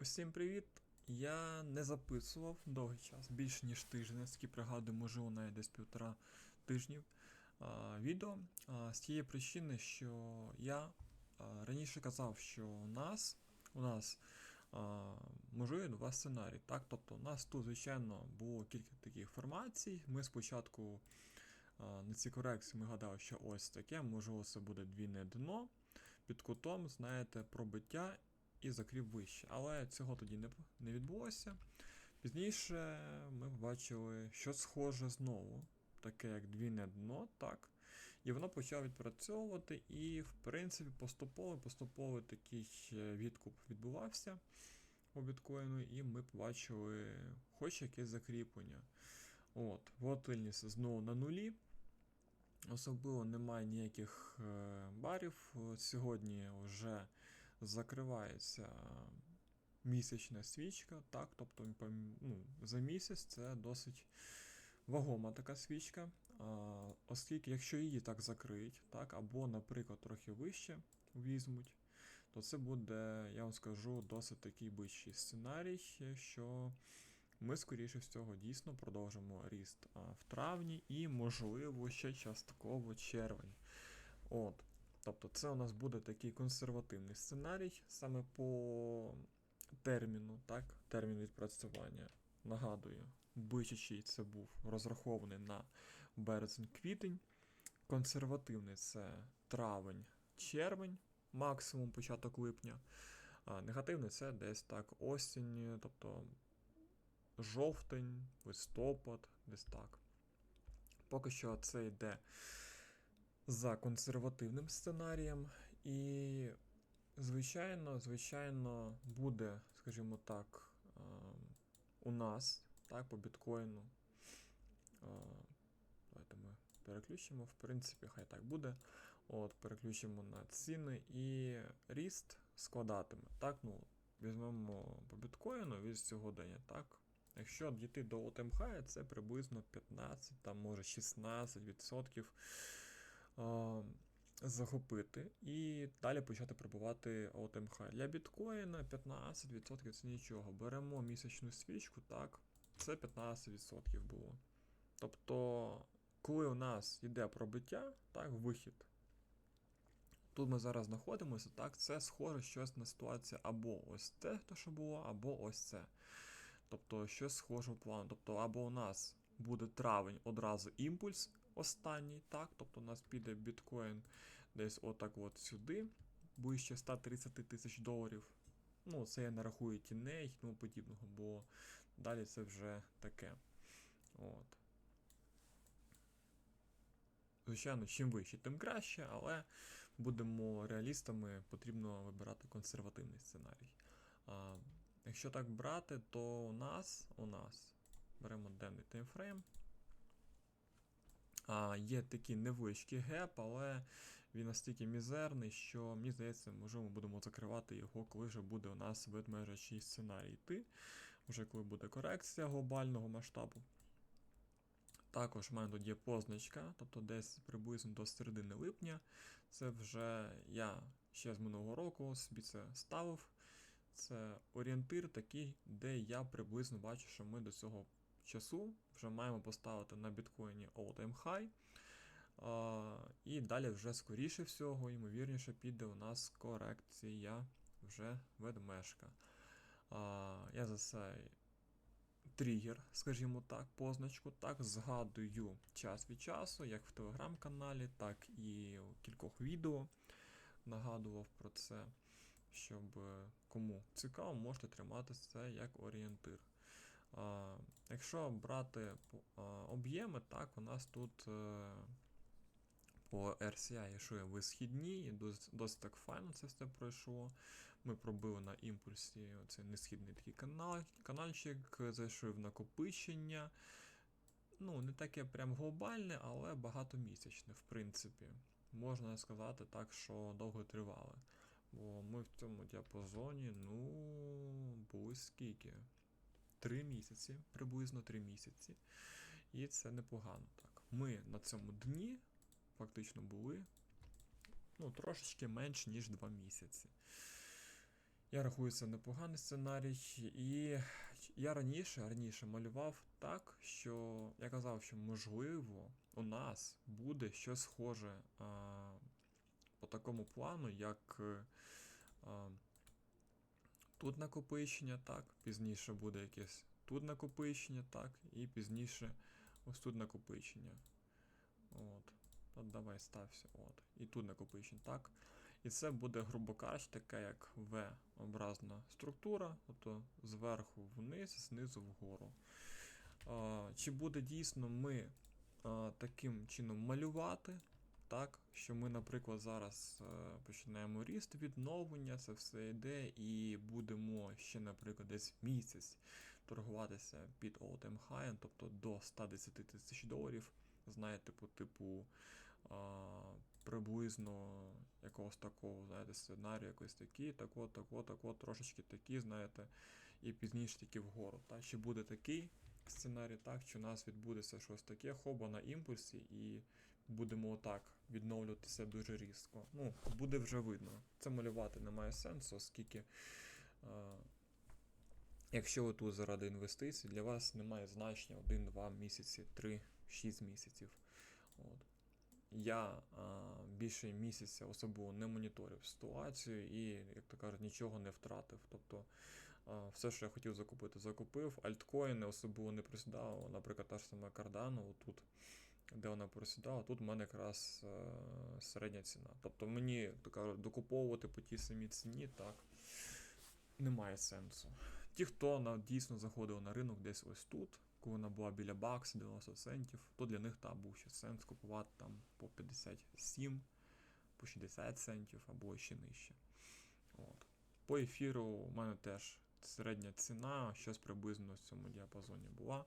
Усім привіт! Я не записував довгий час, більше ніж тиждень, наскільки пригадую, можливо, навіть десь півтора тижнів а, відео. А, з тієї причини, що я а, раніше казав, що у нас, у нас а, можливі два сценарії. Так? Тобто у нас тут, звичайно, було кілька таких формацій. Ми спочатку а, на цій корекції ми гадали, що ось таке, можливо, це буде двійне дно. Під кутом, знаєте, пробиття і закрів вище. Але цього тоді не, не відбулося. Пізніше ми побачили, що схоже знову, таке як двійне дно, так. І воно почало відпрацьовувати, і, в принципі, поступово поступово такий відкуп відбувався у біткоїну, і ми побачили хоч якесь закріплення. От, волатильність знову на нулі. Особливо немає ніяких е, барів. Сьогодні вже закривається місячна свічка, так, тобто ну, за місяць це досить вагома така свічка. А, оскільки, якщо її так закриють, так, або, наприклад, трохи вище візьмуть, то це буде, я вам скажу, досить такий бичий сценарій, що ми, скоріше всього, дійсно продовжимо ріст а, в травні і, можливо, ще частково червень. От. Тобто це у нас буде такий консервативний сценарій саме по терміну, так? Термін відпрацювання. Нагадую, бичачий це був розрахований на березень-квітень. Консервативний це травень-червень, максимум початок липня. А негативний це десь так осінь, тобто жовтень, листопад, десь так. Поки що це йде за консервативним сценарієм, і, звичайно, звичайно, буде, скажімо так, е, у нас, так, по біткоїну. е, Давайте ми переключимо, в принципі, хай так буде. От, переключимо на ціни і ріст складатиме. Так, ну, візьмемо по біткоїну від сьогодення, так. Якщо дійти до high, це приблизно 15, там може 16% а, захопити і далі почати прибувати high. Для біткоїна 15% це нічого. Беремо місячну свічку, так, це 15% було. Тобто, коли у нас йде пробиття, так, вихід. Тут ми зараз знаходимося, так, це схоже щось на ситуацію або ось те, то, що було, або ось це. Тобто щось схожого плану. Тобто, або у нас буде травень одразу імпульс останній, так, тобто у нас піде біткоін десь отак от сюди, ближче 130 тисяч доларів. Ну, це я не рахую тіней і тому подібного, бо далі це вже таке. От. Звичайно, чим вище, тим краще, але будемо реалістами, потрібно вибирати консервативний сценарій. А, якщо так брати, то у нас, у нас беремо денний таймфрейм. А, є такий невеличкий геп, але він настільки мізерний, що мені здається, можливо, ми будемо закривати його, коли вже буде у нас ведмежачий сценарій йти, вже коли буде корекція глобального масштабу. Також в мене тут є позначка, тобто десь приблизно до середини липня. Це вже я ще з минулого року собі це ставив. Це орієнтир такий, де я приблизно бачу, що ми до цього часу вже маємо поставити на біткоїні all-time high. А, і далі вже скоріше всього, ймовірніше, піде у нас корекція вже ведмежка. А, я за це тригер, скажімо так, позначку, так, згадую час від часу, як в телеграм-каналі, так і у кількох відео нагадував про це, щоб кому цікаво, можете тримати це як орієнтир. Якщо брати об'єми, так, у нас тут е, по RCI йшли висхідні, і досить, так файно це все пройшло. Ми пробили на імпульсі оцей несхідний такий канал, канальчик, зайшли в накопичення. Ну, не таке прям глобальне, але багатомісячне, в принципі. Можна сказати так, що довго тривали. Бо ми в цьому діапазоні, ну, були скільки? Три місяці, приблизно три місяці. І це непогано так. Ми на цьому дні фактично були ну, трошечки менш, ніж 2 місяці. Я рахую, це непоганий сценарій, і я раніше, раніше малював так, що я казав, що можливо у нас буде щось схоже а, по такому плану, як а, тут накопичення, так, пізніше буде якесь тут накопичення, так, і пізніше ось тут накопичення. От. От давай стався. От. І тут накопичення, так. І це буде, грубо кажучи, така як V-образна структура, тобто зверху вниз, знизу вгору. А, чи буде дійсно ми а, таким чином малювати, так, що ми, наприклад, зараз е, починаємо ріст, відновлення, це все йде, і будемо ще, наприклад, десь місяць торгуватися під all-time high, тобто до 110 тисяч доларів. Знаєте, по типу а, приблизно якогось такого, знаєте, сценарію якось такий, так от, так от, от, трошечки такі, знаєте, і пізніше такі вгору. Та? Чи буде такий сценарій, так, що у нас відбудеться щось таке, хоба на імпульсі, і будемо отак відновлюватися дуже різко. Ну, буде вже видно. Це малювати немає сенсу, оскільки. А, Якщо ви тут заради інвестицій, для вас немає значення 1-2 місяці, 3-6 місяців. От. Я а, більше місяця особливо не моніторив ситуацію і, як то кажуть, нічого не втратив. Тобто все, що я хотів закупити, закупив. Альткоїни особливо не присідав. Наприклад, та ж сама Cardano, тут, де вона присідала, тут в мене якраз середня ціна. Тобто мені кажуть, докуповувати по тій самій ціні, так, немає сенсу. Ті, хто дійсно заходив на ринок десь ось тут, коли вона була біля баксу 90 центів, то для них там був ще сенс купувати там по 57, по 60 центів або ще нижче. От. По ефіру у мене теж середня ціна, щось приблизно в цьому діапазоні була,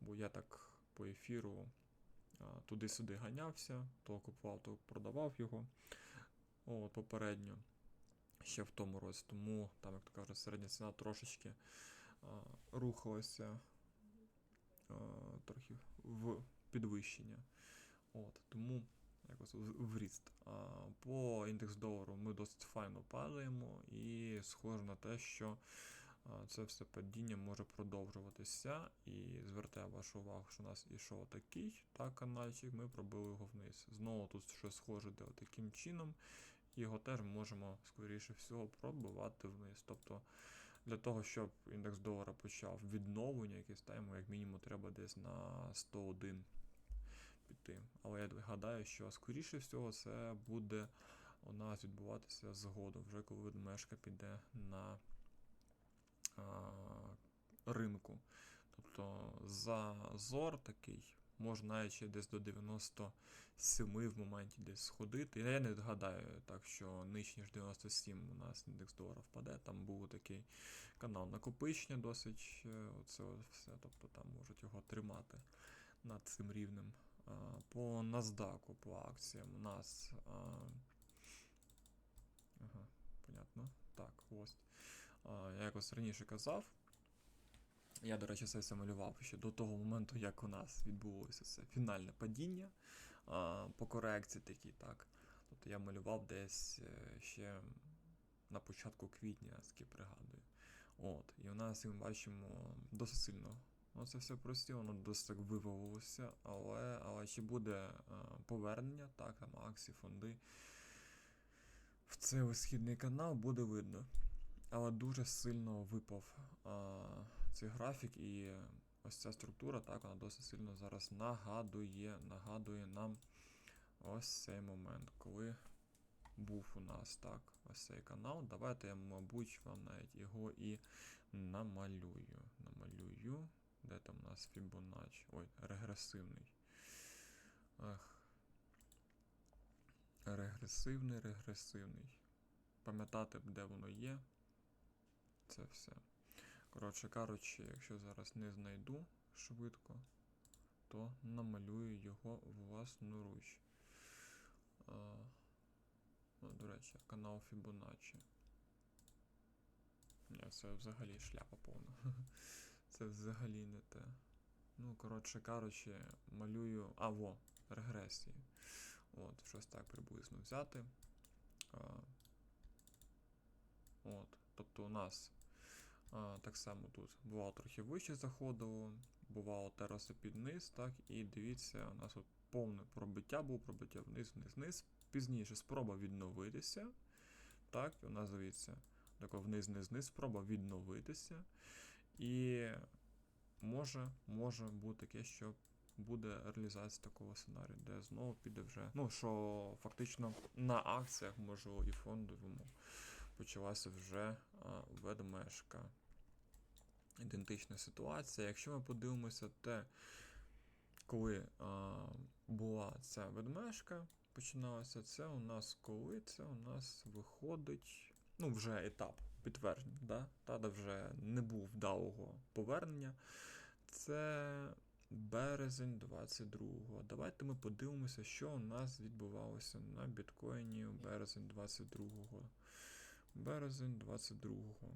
бо я так по ефіру туди-сюди ганявся, то купував, то продавав його от, попередньо ще в тому році. Тому там, як то кажуть, середня ціна трошечки а, рухалася а, трохи в підвищення. От, Тому якось в, в ріст. А, по індекс долару ми досить файно падаємо, і схоже на те, що це все падіння може продовжуватися. І звертаю вашу увагу, що у нас ішов такий та канальчик, ми пробили його вниз. Знову тут щось схоже де таким чином його теж можемо, скоріше всього, пробивати вниз. Тобто для того, щоб індекс долара почав відновлення, якесь тайм, як мінімум, треба десь на 101 піти. Але я гадаю, що скоріше всього це буде у нас відбуватися згодом, вже коли мешка піде на ринку. Тобто зазор такий можна ще десь до 97 в моменті десь сходити. Я не гадаю, так що нижче, ніж 97 у нас індекс долара впаде. Там був такий канал накопичення досить. е, Оце все. Тобто там можуть його тримати над цим рівнем. По NASDAQ, по акціям у нас. Ага, понятно. Так, ось. Я якось раніше казав. Я, до речі, це все малював ще до того моменту, як у нас відбулося це фінальне падіння по корекції такій, так. Тобто я малював десь е, ще на початку квітня, наскільки пригадую. От, І у нас, як ми бачимо, досить сильно ну, це все простіло, воно досить так вивалилося, але, але чи буде а, повернення, так, там акції, фонди в цей висхідний канал буде видно. Але дуже сильно випав а, цей графік, і ось ця структура, так, вона досить сильно зараз нагадує, нагадує нам ось цей момент, коли був у нас так, ось цей канал. Давайте я, мабуть, вам навіть його і намалюю. Намалюю. Де там у нас Fibonacci? Ой, регресивний. Ах. Регресивний, регресивний. Пам'ятати, де воно є. Це все. Коротше кажучи, якщо зараз не знайду швидко, то намалюю його власноруч. А, ну, до речі, канал Fibonacci. Ні, це взагалі шляпа повна. Це взагалі не те. Ну, коротше кажучи, малюю. А, во, регресії. От, щось так приблизно взяти. А, От. Тобто у нас а, так само тут бувало трохи вище заходило, бувало тераси під низ, так, і дивіться, у нас от повне пробиття було, пробиття вниз, вниз, вниз. Пізніше спроба відновитися. Так, у нас дивіться, тако вниз, вниз, вниз, спроба відновитися. І може, може бути таке, що буде реалізація такого сценарію, де знову піде вже. Ну, що фактично на акціях, можливо, і фондовому почалася вже ведмежка. Ідентична ситуація. Якщо ми подивимося те, коли а, була ця ведмежка, починалася, це у нас коли це у нас виходить. Ну, вже етап підтвердження, да? та де вже не був вдалого повернення. Це березень 22-го. Давайте ми подивимося, що у нас відбувалося на біткоїні у березень 22-го. Березень 22-го.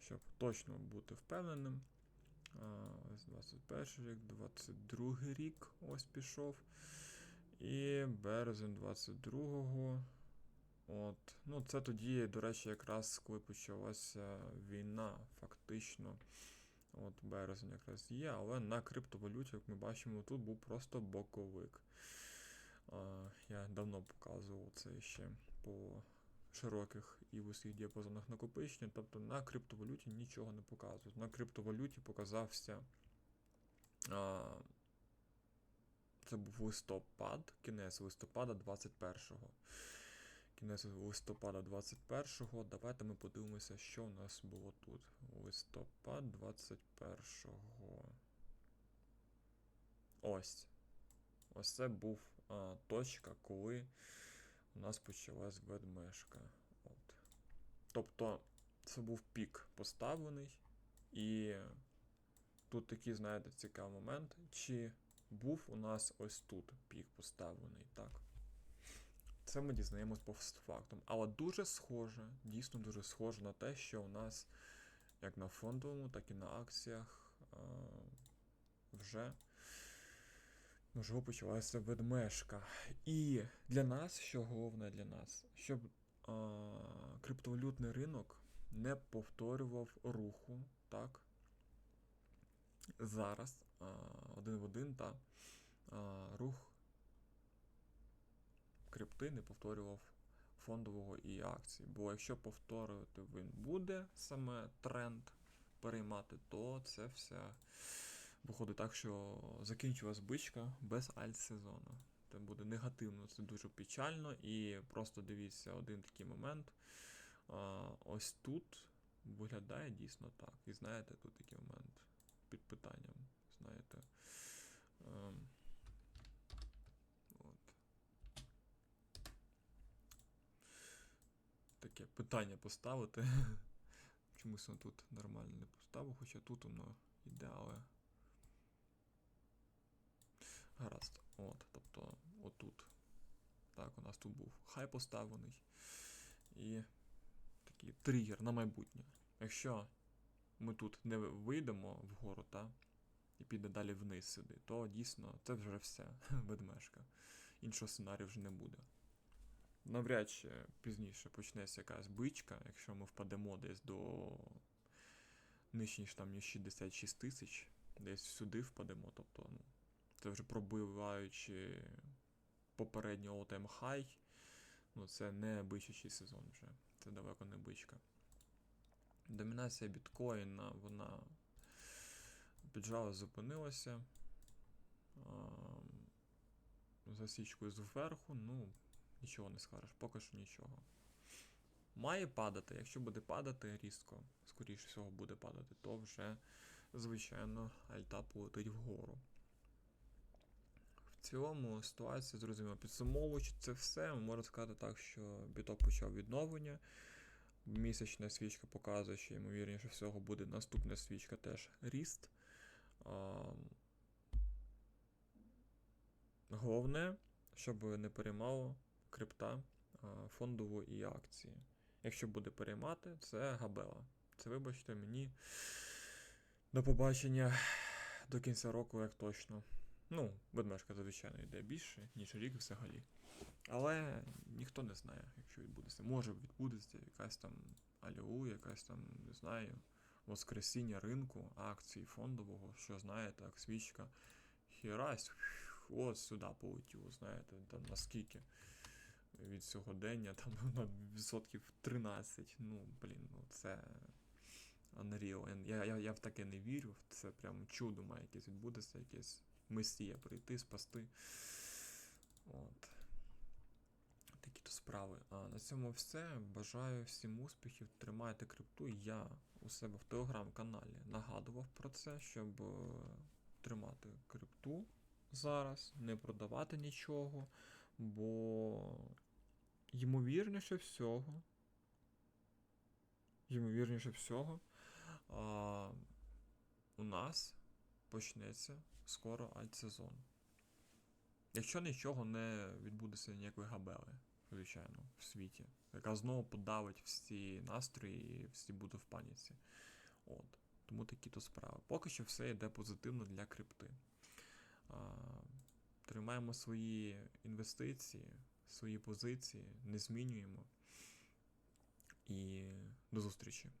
Щоб точно бути впевненим. Ось 21 рік, 22 рік ось пішов. І березень 22-го. От. Ну, це тоді, до речі, якраз коли почалася війна, фактично. От березень якраз є, але на криптовалюті, як ми бачимо, тут був просто боковик. А, я давно показував це ще по широких і вузьких діапазонах накопичення. Тобто на криптовалюті нічого не показують. На криптовалюті показався. А, це був листопад, кінець листопада 21-го. Кінець листопада 21-го. Давайте ми подивимося, що у нас було тут. Листопад 21-го. Ось. Ось це був а, точка, коли у нас почалась ведмежка. От. Тобто, це був пік поставлений. І тут такий, знаєте, цікавий момент. Чи був у нас ось тут пік поставлений, так? Це ми дізнаємось по фактам. Але дуже схоже, дійсно дуже схоже на те, що у нас як на фондовому, так і на акціях а, вже можливо почалася ведмежка. І для нас, що головне для нас, щоб а, криптовалютний ринок не повторював руху, так? Зараз а, один в один та а, рух крипти не повторював фондового і акцій. Бо якщо повторювати він буде саме тренд переймати, то це все виходить так, що закінчилась бичка без альт-сезону. Це буде негативно, це дуже печально. І просто дивіться один такий момент. Ось тут виглядає дійсно так. І знаєте, тут такий момент під питанням. Знаєте. Ем, от. Таке питання поставити. Чомусь воно тут нормально не поставив, хоча тут воно йде, але. Гаразд. От, тобто, отут. Так, у нас тут був хай поставлений. І такий тригер на майбутнє. Якщо ми тут не вийдемо вгору, та, і піде далі вниз сюди, то дійсно це вже все, ведмежка. Іншого сценарію вже не буде. Навряд чи пізніше почнеться якась бичка, якщо ми впадемо десь до нижче, ніж там ніж 66 тисяч, десь сюди впадемо, тобто, ну, це вже пробиваючи попередній all-time high, ну це не бичачий сезон вже, це далеко не бичка. Домінація біткоїна, вона піджала, зупинилася. Засічкою зверху, ну, нічого не скажеш, поки що нічого. Має падати, якщо буде падати різко, скоріше всього буде падати, то вже, звичайно, альта полетить вгору. В цілому ситуація зрозуміло. Підсумовуючи це все, можна сказати так, що біток почав відновлення. Місячна свічка показує, що ймовірніше всього буде наступна свічка теж ріст. А, Головне, щоб не переймало крипта фондову і акції. Якщо буде переймати, це габела. Це, вибачте, мені до побачення до кінця року, як точно. Ну, ведмежка, звичайно, йде більше, ніж рік взагалі. Але ніхто не знає, якщо відбудеться. Може відбудеться якась там алілу, якась там, не знаю, воскресіння ринку, акцій фондового, що знаєте, як свічка. Хірась, от сюди полетіло, знаєте, там наскільки від сьогодення, там на відсотків 13. Ну, блін, ну це Unreal. Я, я, я в таке не вірю, це прям чудо має якесь відбутися, якесь месія прийти, спасти. От. Такі то справи. А на цьому все. Бажаю всім успіхів. Тримайте крипту. Я у себе в телеграм-каналі нагадував про це, щоб е, тримати крипту зараз, не продавати нічого, бо ймовірніше всього. Ймовірніше всього. А, у нас почнеться скоро альтсезон. Якщо нічого не відбудеться ніякої габели, звичайно, в світі, яка знову подавить всі настрої і всі будуть в паніці. От. Тому такі то справи. Поки що все йде позитивно для крипти. А, тримаємо свої інвестиції, свої позиції, не змінюємо. І до зустрічі.